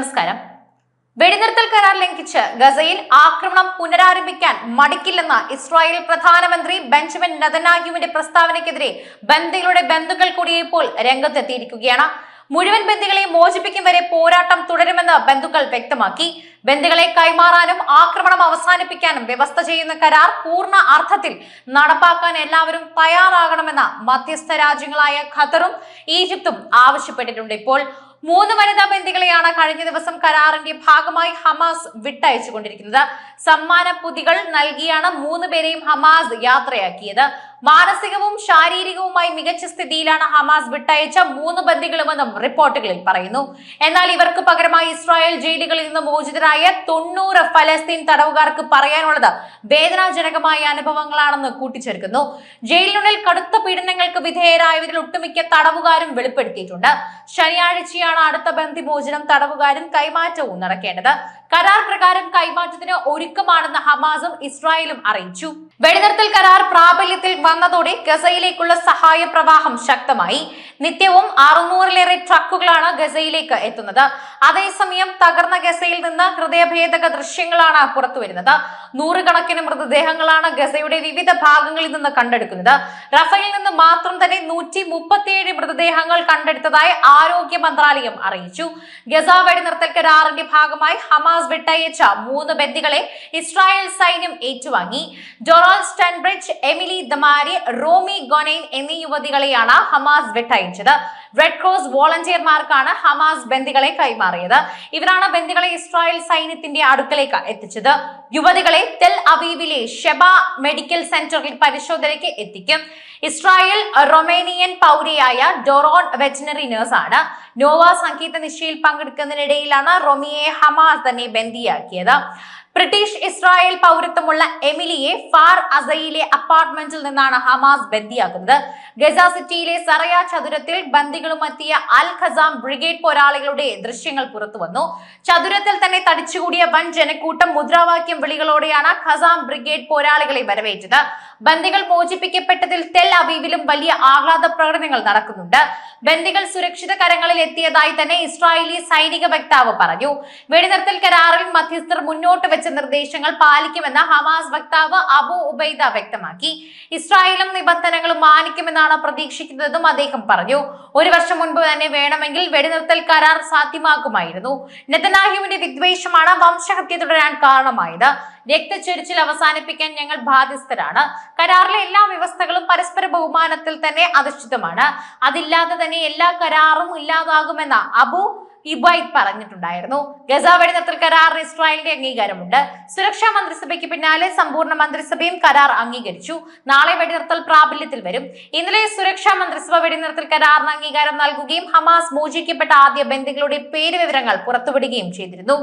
നമസ്കാരം. വെടിനിർത്തൽ കരാർ ലംഘിച്ച് ഗസയിൽ ആക്രമണം പുനരാരംഭിക്കാൻ മടിക്കില്ലെന്ന ഇസ്രായേൽ പ്രധാനമന്ത്രി ബെഞ്ചമിൻ നദനാഹ്യുവിന്റെ പ്രസ്താവനയ്ക്കെതിരെ ബന്ദികളുടെ ബന്ധുക്കൾ കൂടി ഇപ്പോൾ രംഗത്തെത്തിയിരിക്കുകയാണ്. മുഴുവൻ ബന്ദികളെ മോചിപ്പിക്കും വരെ പോരാട്ടം തുടരുമെന്ന് ബന്ധുക്കൾ വ്യക്തമാക്കി. ബന്ദികളെ കൈമാറാനും ആക്രമണം അവസാനിപ്പിക്കാനും വ്യവസ്ഥ ചെയ്യുന്ന കരാർ പൂർണ അർത്ഥത്തിൽ നടപ്പാക്കാൻ എല്ലാവരും തയ്യാറാകണമെന്ന് മധ്യസ്ഥ രാജ്യങ്ങളായ ഖത്തറും ഈജിപ്തും ആവശ്യപ്പെട്ടിട്ടുണ്ട് ഇപ്പോൾ. മൂന്ന് വനിതാ ബന്ദികളെയാണ് കഴിഞ്ഞ ദിവസം കരാറിന്റെ ഭാഗമായി ഹമാസ് വിട്ടയച്ചുകൊണ്ടിരിക്കുന്നത്. സമ്മാന പുതികൾ നൽകിയാണ് മൂന്ന് പേരെയും ഹമാസ് യാത്രയാക്കിയത്. മാനസികവും ശാരീരികവുമായി മികച്ച സ്ഥിതിയിലാണ് ഹമാസ് വിട്ടയച്ച മൂന്ന് ബന്ദികളുമെന്നും റിപ്പോർട്ടുകളിൽ പറയുന്നു. എന്നാൽ ഇവർക്ക് പകരമായി ഇസ്രായേൽ ജയിലുകളിൽ നിന്ന് മോചിതരായ തൊണ്ണൂറ് ഫലസ്തീൻ തടവുകാർക്ക് പറയാനുള്ളത് വേദനാജനകമായ അനുഭവങ്ങളാണെന്ന് കൂട്ടിച്ചേർക്കുന്നു. ജയിലിനുള്ളിൽ കടുത്ത പീഡനങ്ങൾക്ക് വിധേയരായവരിൽ ഒട്ടുമിക്ക തടവുകാരും വെളിപ്പെടുത്തിയിട്ടുണ്ട്. ശനിയാഴ്ചയാണ് അടുത്ത ബന്ദിമോചനം തടവുകാരും കൈമാറ്റവും നടക്കേണ്ടത്. കരാർ പ്രകാരം കൈമാറ്റത്തിന് ഒരുക്കമാണെന്ന് ഹമാസും ഇസ്രായേലും അറിയിച്ചു. വെടിനിർത്തൽ കരാർ പ്രാബല്യത്തിൽ വന്നതോടെ ഗസയിലേക്കുള്ള സഹായ പ്രവാഹം ശക്തമായി. നിത്യവും അറുന്നൂറിലേറെ ട്രക്കുകളാണ് ഗസയിലേക്ക് എത്തുന്നത്. അതേസമയം തകർന്ന ഗസയിൽ നിന്ന് ഹൃദയഭേദക ദൃശ്യങ്ങളാണ് പുറത്തുവരുന്നത്. നൂറുകണക്കിന് മൃതദേഹങ്ങളാണ് ഗസയുടെ വിവിധ ഭാഗങ്ങളിൽ നിന്ന് കണ്ടെടുക്കുന്നത്. റഫയിൽ നിന്ന് മാത്രം തന്നെ നൂറ്റി മുപ്പത്തിയേഴ് മൃതദേഹങ്ങൾ കണ്ടെടുത്തതായി ആരോഗ്യ മന്ത്രാലയം അറിയിച്ചു. ഗസ വെടിനിർത്തൽ കരാറിന്റെ ഭാഗമായി ഹമാസ് വിട്ടയച്ച മൂന്ന് ബന്ദികളെ ഇസ്രായേൽ സൈന്യം ഏറ്റുവാങ്ങി. ഡൊറാൾ സ്റ്റൻബ്രിഡ്ജ് എമിലി ദമാരി റോമി ഗൊനൈൻ എന്നീ യുവതികളെയാണ് ഹമാസ് വിട്ടയച്ചത്. റെഡ് ക്രോസ് വോളണ്ടിയർമാർക്കാണ് ഹമാസ് ബന്ദികളെ കൈമാറിയത്. ഇവരാണ് ബന്ദികളെ ഇസ്രായേൽ സൈന്യത്തിന്റെ അടുക്കലേക്ക് എത്തിച്ചത്. യുവതികളെ തെൽ അവീവിലെ ഷെബ മെഡിക്കൽ സെന്ററിൽ പരിശോധനയ്ക്ക് എത്തിക്കും. ഇസ്രായേൽ റൊമേനിയൻ പൗരിയായ ഡൊറോൺ വെറ്റിനറി ആണ് നോവ സംഗീത നിശയിൽ പങ്കെടുക്കുന്നതിനിടയിലാണ് റൊമിയെ ഹമാസ് തന്നെ ബന്ദിയാക്കിയത്. ബ്രിട്ടീഷ് ഇസ്രായേൽ പൗരത്വമുള്ള എമിലിയെ ഫാർ അസയിലെ അപ്പാർട്ട്മെന്റിൽ നിന്നാണ് ഹമാസ് ബന്ദിയാക്കുന്നത്. ഗസ സിറ്റിയിലെ സറയ ചതുരത്തിൽ ബന്ദികളുമെത്തിയ അൽ ഖസാം ബ്രിഗേഡ് പോരാളികളുടെ ദൃശ്യങ്ങൾ പുറത്തുവന്നു. ചതുരത്തിൽ തന്നെ തടിച്ചുകൂടിയ വൻ ജനക്കൂട്ടം മുദ്രാവാക്യം വിളികളോടെയാണ് ഖസാം ബ്രിഗേഡ് പോരാളികളെ വരവേറ്റത്. ബന്ദികൾ മോചിപ്പിക്കപ്പെട്ടതിൽ തെൽ അവീവിലും വലിയ ആഹ്ലാദ പ്രകടനങ്ങൾ നടക്കുന്നുണ്ട്. ബന്ദികൾ സുരക്ഷിത കരങ്ങളിൽ എത്തിയതായി തന്നെ ഇസ്രായേലി സൈനിക വക്താവ് പറഞ്ഞു. വെടിനിർത്തൽ കരാറിൽ മധ്യസ്ഥർ മുന്നോട്ട് വെച്ച നിർദ്ദേശങ്ങൾ പാലിക്കുമെന്ന് ഹമാസ് വക്താവ് അബു ഉബൈദ വ്യക്തമാക്കി. ഇസ്രായേലും നിബന്ധനകളും മാനിക്കുമെന്നാണ് പ്രതീക്ഷിക്കുന്നതെന്നും അദ്ദേഹം പറഞ്ഞു. ഒരു വർഷം മുൻപ് തന്നെ വേണമെങ്കിൽ വെടിനിർത്തൽ കരാർ സാധ്യമാക്കുമായിരുന്നു നെതനാഹ്യുവിന്റെ വിദ്വേഷമാണ് വംശഹത്യ തുടരാൻ കാരണമായത്. രക്തച്ചൊരിച്ചിൽ അവസാനിപ്പിക്കാൻ ഞങ്ങൾ ബാധ്യസ്ഥരാണ്. കരാറിലെ എല്ലാ വ്യവസ്ഥകളും പരസ്പര ബഹുമാനത്തിൽ തന്നെ അധിഷ്ഠിതമാണ്. അതില്ലാതെ തന്നെ എല്ലാ കരാറും ഇല്ലാതാകുമെന്ന അബു ഇബൈദ് പറഞ്ഞിട്ടുണ്ടായിരുന്നു. ഗസ വെടിനിർത്തൽ കരാർ ഇസ്രായേലിന്റെ അംഗീകാരമുണ്ട്. സുരക്ഷാ മന്ത്രിസഭയ്ക്ക് പിന്നാലെ സമ്പൂർണ മന്ത്രിസഭയും കരാർ അംഗീകരിച്ചു. നാളെ വെടിനിർത്തൽ പ്രാബല്യത്തിൽ വരും. ഇന്നലെ സുരക്ഷാ മന്ത്രിസഭ വെടിനിർത്തൽ കരാറിന് അംഗീകാരം നൽകുകയും ഹമാസ് മോചിക്കപ്പെട്ട ആദ്യ ബന്ധുക്കളുടെ പേര് വിവരങ്ങൾ പുറത്തുവിടുകയും ചെയ്തിരുന്നു.